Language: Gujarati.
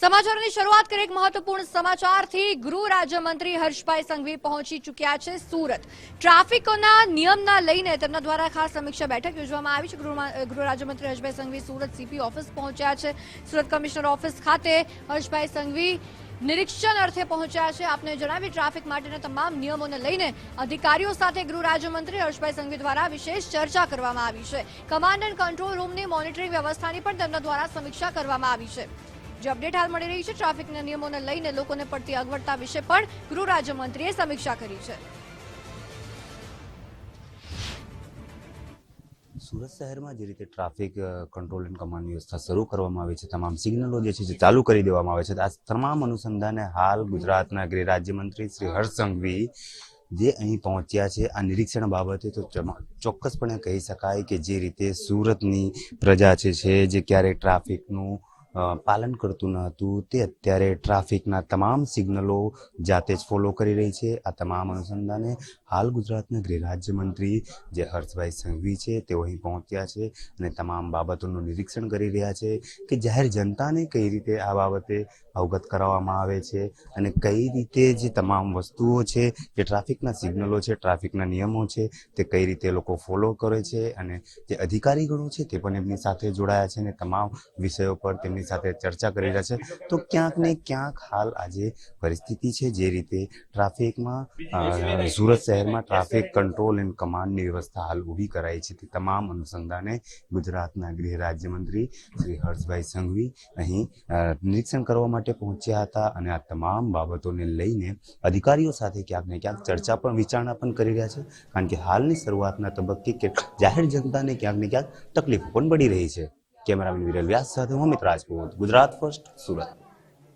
સમાચારોની શરૂઆત કરી એક મહત્વપૂર્ણ સમાચારથી ગૃહ રાજ્યમંત્રી હર્ષભાઈ સંઘવી પહોંચી ચૂક્યા છે સુરત. ટ્રાફિકોના નિયમના લઈને તેમના દ્વારા ખાસ સમીક્ષા બેઠક યોજવામાં આવી છે. ગૃહ રાજ્યમંત્રી હર્ષભાઈ સંઘવી સુરત સીપી ઓફિસ પહોંચ્યા છે. સુરત કમિશનર ઓફિસ ખાતે હર્ષભાઈ સંઘવી નિરીક્ષણ અર્થે પહોંચ્યા છે. આપને જણાવી ટ્રાફિક માટેના તમામ નિયમોને લઈને અધિકારીઓ સાથે ગૃહ રાજ્યમંત્રી હર્ષભાઈ સંઘવી દ્વારા વિશેષ ચર્ચા કરવામાં આવી છે. કમાન્ડ એન્ડ કંટ્રોલ રૂમની મોનિટરિંગ વ્યવસ્થાની પણ તેમના દ્વારા સમીક્ષા કરવામાં આવી છે. જે અપડેટ હાલ મળી રહી છે, ટ્રાફિકના નિયમોને લઈને લોકોને પડતી અગવડતા વિશે પણ ગૃહ રાજ્યમંત્રીએ સમીક્ષા કરી છે. સુરત શહેરમાં જે રીતે ટ્રાફિક કંટ્રોલ એન્ડ કમાન્ડ વ્યવસ્થા શરૂ કરવામાં આવી છે, તમામ સિગ્નલો જે છે, જે ચાલુ કરી દેવામાં આવે છે આ તમામ અનુસંધાને હાલ ગુજરાતના ગૃહ રાજ્યમંત્રી શ્રી હર્ષ સંઘવી જે અહીં પહોંચ્યા છે, આ નિરીક્ષણ બાબતે તો ચોક્કસપણે કહી શકાય કે જે રીતે સુરતની પ્રજા છે, જે ક્યારેય ટ્રાફિકનું પાલન કરતું ન હતું. તે અત્યારે ટ્રાફિકના તમામ સિગ્નલો જાતે જ ફોલો કરી રહી છે. આ તમામ અનુસંધાને હાલ ગુજરાતના ગૃહ રાજ્યમંત્રી જે હર્ષભાઈ સંઘવી છે, તેઓ અહીં પહોંચ્યા છે અને તમામ બાબતોનું નિરીક્ષણ કરી રહ્યા છે કે જાહેર જનતાને કઈ રીતે આ બાબતે અવગત કરાવવામાં આવે છે અને કઈ રીતે જે તમામ વસ્તુઓ છે, જે ટ્રાફિકના સિગ્નલો છે, ટ્રાફિકના નિયમો છે, તે કઈ રીતે લોકો ફોલો કરે છે અને જે અધિકારીગણો છે તે પણ એમની સાથે જોડાયા છે અને તમામ વિષયો પર તેમની સાથે ચર્ચા કરી રહ્યા છે. તો ક્યાંક ને ક્યાંક હાલ આજે પરિસ્થિતિ છે જે રીતે ટ્રાફિકમાં સુરત શહેરમાં ટ્રાફિક કંટ્રોલ એન્ડ કમાન્ડની વ્યવસ્થા હાલ ઊભી કરાઈ છે. તે તમામ અનુસંધાને ગુજરાતના ગૃહ રાજ્યમંત્રી શ્રી હર્ષભાઈ સંઘવી અહીં નિરીક્ષણ કરવા માટે પહોંચ્યા હતા અને આ તમામ બાબતોને લઈને અધિકારીઓ સાથે ક્યાંક ને ક્યાંક ચર્ચા પણ, વિચારણા પણ કરી રહ્યા છે. કારણ કે હાલની શરૂઆતના તબક્કે જાહેર જનતાને ક્યાંક ને ક્યાંક તકલીફો પણ પડી રહી છે. કેમેરામેન વિરલ વ્યાસ સાથે હું અમિત રાજપૂત. ગુજરાત ફર્સ્ટ સુરત.